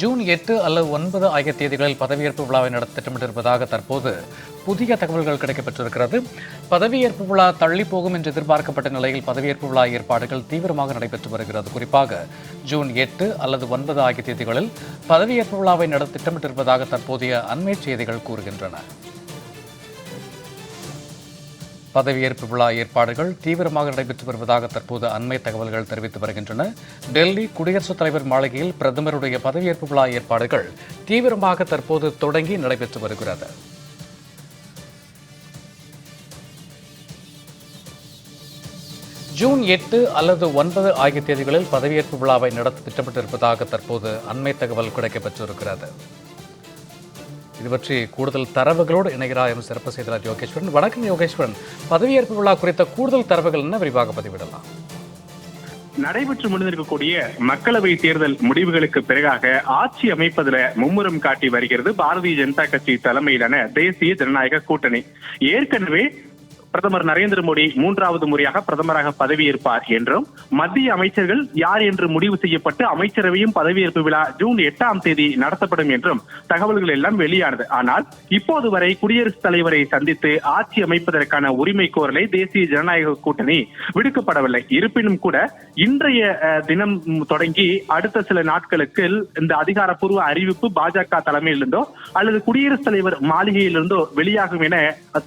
June எட்டு அல்லது ஒன்பது ஆகிய தேதிகளில் பதவியேற்பு விழாவை நடத்த திட்டமிட்டிருப்பதாக தற்போது புதிய தகவல்கள் கிடைக்கப்பெற்றிருக்கிறது பதவியேற்பு விழா தள்ளி போகும் என்று எதிர்பார்க்கப்பட்ட நிலையில் பதவியேற்பு விழா ஏற்பாடுகள் தீவிரமாக நடைபெற்று வருகிறது. குறிப்பாக ஜூன் எட்டு அல்லது ஒன்பது ஆகிய தேதிகளில் பதவியேற்பு விழாவை நடத்த திட்டமிட்டிருப்பதாக தற்போதைய அண்மை செய்திகள் கூறுகின்றன. பதவியேற்பு விழா ஏற்பாடுகள் தீவிரமாக நடைபெற்று வருவதாக தற்போது அண்மை தகவல்கள் தெரிவித்து வருகின்றன. டெல்லி குடியரசுத் தலைவர் மாளிகையில் பிரதமருடைய பதவியேற்பு விழா ஏற்பாடுகள் தீவிரமாக தற்போது தொடங்கி நடைபெற்று வருகிறது. ஜூன் எட்டு அல்லது ஒன்பது ஆகிய தேதிகளில் பதவியேற்பு விழாவை நடத்த திட்டமிட்டிருப்பதாக தற்போது அண்மை தகவல் கிடைக்கப்பெற்றிருக்கிறது. இது பற்றி கூடுதல் தரவுகளோடு இணைகிறார் எம். சிறப்பு செய்தார் யோகேஸ்வரன். வணக்கம் யோகேஸ்வரன். பதவியேற்பு விழா குறித்த கூடுதல் தரவுகள் என்ன? விரிவாக பதிவிடலாம். நடைபெற்று முடிந்திருக்கக்கூடிய மக்களவை தேர்தல் முடிவுகளுக்கு பிறகாக ஆட்சி அமைப்பதில் மும்முரம் காட்டி வருகிறது பாரதிய ஜனதா கட்சி தலைமையிலான தேசிய ஜனநாயக கூட்டணி. ஏற்கனவே பிரதமர் நரேந்திர மோடி மூன்றாவது முறையாக பிரதமராக பதவியேற்பார் என்றும் மத்திய அமைச்சர்கள் யார் என்று முடிவு செய்யப்பட்டு அமைச்சரவையும் பதவியேற்பு விழா ஜூன் எட்டாம் தேதி நடத்தப்படும் என்றும் தகவல்கள் எல்லாம் வெளியானது. ஆனால் இப்போது வரை குடியரசுத் தலைவரை சந்தித்து ஆட்சி அமைப்பதற்கான உரிமை கோரலை தேசிய ஜனநாயக கூட்டணி விடுக்கப்படவில்லை. இருப்பினும் கூட இன்றைய தினம் தொடங்கி அடுத்த சில நாட்களுக்கு இந்த அதிகாரப்பூர்வ அறிவிப்பு பாஜக தலைமையிலிருந்தோ அல்லது குடியரசுத் தலைவர் மாளிகையிலிருந்தோ வெளியாகும் என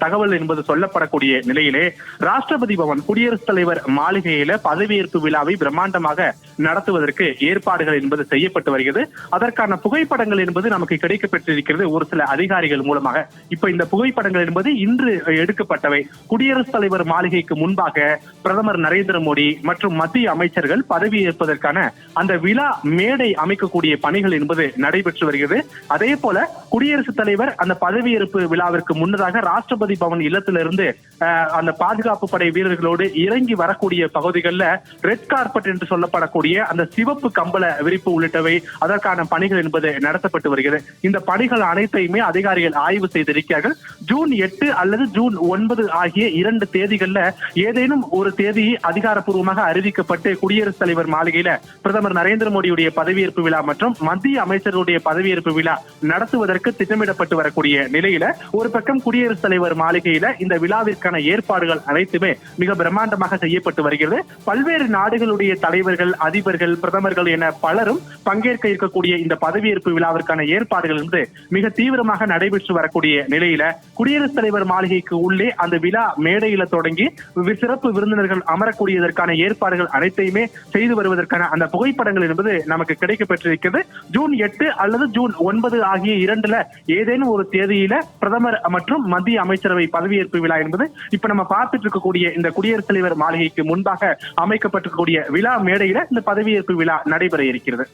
தகவல் என்பது சொல்லப்படக்கூடிய நிலையிலே ராஷ்டிரபதி பவன் குடியரசுத் தலைவர் மாளிகையில பதவியேற்பு விழாவை பிரம்மாண்டமாக நடத்துவதற்கு ஏற்பாடுகள் என்பது செய்யப்பட்டு வருகிறது. அதற்கான புகைப்படங்கள் என்பது நமக்கு கிடைக்கப்பட்டிருக்கிறது ஒரு சில அதிகாரிகள் மூலமாக. இப்ப இந்த புகைப்படங்கள் என்பது இன்று எடுக்கப்பட்டவை. குடியரசுத் தலைவர் மாளிகைக்கு முன்பாக பிரதமர் நரேந்திர மோடி மற்றும் மத்திய அமைச்சர்கள் பதவியேற்பதற்கான அந்த விழா மேடை அமைக்கக்கூடிய பணிகள் என்பது நடைபெற்று வருகிறது. அதே போல குடியரசுத் தலைவர் அந்த பதவியேற்பு விழாவிற்கு முன்னதாக ராஷ்டிரபதி பவன் இல்லத்திலிருந்து அந்த பாதுகாப்பு படை வீரர்களோடு இறங்கி வரக்கூடிய பகுதிகளில் ரெட் கார்பெட் என்று சொல்லப்படக்கூடிய அந்த சிவப்பு கம்பள விரிப்பு உள்ளிட்டவை அதற்கான பணிகள் என்பது நடத்தப்பட்டு வருகிறது. இந்த பணிகள் அனைத்தையுமே அதிகாரிகள் ஆய்வு செய்திருக்கிறார்கள். ஜூன் எட்டு அல்லது ஜூன் ஒன்பது ஆகிய இரண்டு தேதிகள்ல ஏதேனும் ஒரு தேதி அதிகாரப்பூர்வமாக அறிவிக்கப்பட்டு குடியரசுத் தலைவர் மாளிகையில பிரதமர் நரேந்திர மோடியுடைய பதவியேற்பு விழா மற்றும் மத்திய அமைச்சருடைய பதவியேற்பு விழா நடத்துவதற்கு நடத்துவதற்கு திட்டமிடப்பட்டு வரக்கூடிய நிலையில ஒரு பக்கம் குடியரசுத் தலைவர் மாளிகையில இந்த விழாவிற்கான ஏற்பாடுகள் அனைத்துமே மிக பிரம்மாண்டமாக செய்யப்பட்டு வருகிறது. பல்வேறு நாடுகளுடைய தலைவர்கள் அதிபர்கள் பிரதமர்கள் என பலரும் பங்கேற்க இருக்கக்கூடிய இந்த பதவியேற்பு விழாவிற்கான ஏற்பாடுகள் வந்து மிக தீவிரமாக நடைபெற்று வரக்கூடிய நிலையில குடியரசுத் தலைவர் மாளிகைக்கு உள்ளே அந்த விழா மேடையில தொடங்கி சிறப்பு விருந்தினர்கள் அமரக்கூடியதற்கான ஏற்பாடுகள் அனைத்தையுமே செய்து வருவதற்கான அந்த புகைப்படங்கள் என்பது நமக்கு கிடைக்கப்பெற்றிருக்கிறது. ஜூன் எட்டு அல்லது ஜூன் ஒன்பது ஆகிய இரண்டுல ஏதேனும் ஒரு தேதியில பிரதமர் மற்றும் மத்திய அமைச்சரவை பதவியேற்பு விழா என்பது இப்ப நம்ம பார்த்துட்டு இருக்கக்கூடிய இந்த குடியரசுத் தலைவர் மாளிகைக்கு முன்பாக அமைக்கப்பட்டிருக்கக்கூடிய விழா மேடையில இந்த பதவியேற்பு விழா நடைபெற இருக்கிறது.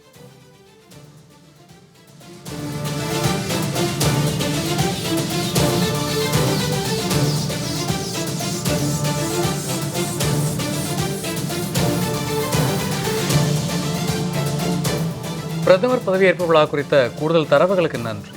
பிரதமர் பதவியேற்பு விழா குறித்த கூடுதல் தரவுகளுக்கு நன்றி.